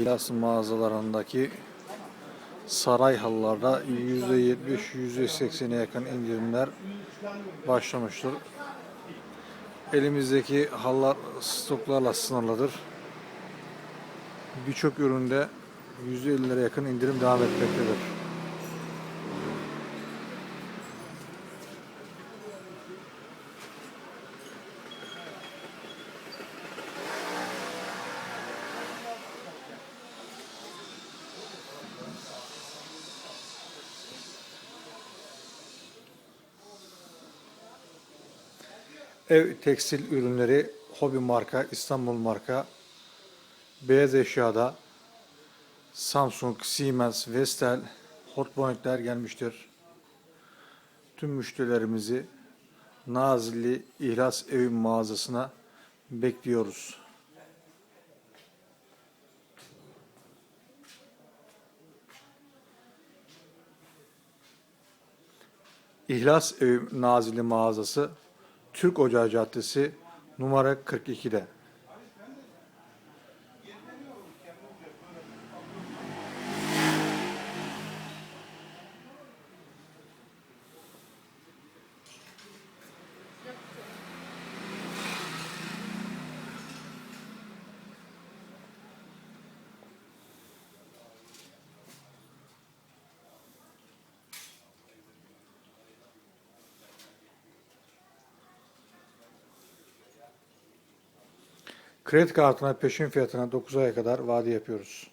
İhlas mağazalarındaki saray halılarda %70-%80'e yakın indirimler başlamıştır. Elimizdeki halılar stoklarla sınırlıdır. Birçok üründe %50'lere yakın indirim devam etmektedir. Ev tekstil ürünleri Hobi marka, İstanbul marka, beyaz eşyada Samsung, Siemens, Vestel, Hotpoint'ler gelmiştir. Tüm müşterilerimizi Nazilli İhlas Evim mağazasına bekliyoruz. İhlas Evim Nazilli mağazası Türk Ocağı Caddesi numara 42'de. Kredi kartına peşin fiyatına 9 aya kadar vade yapıyoruz.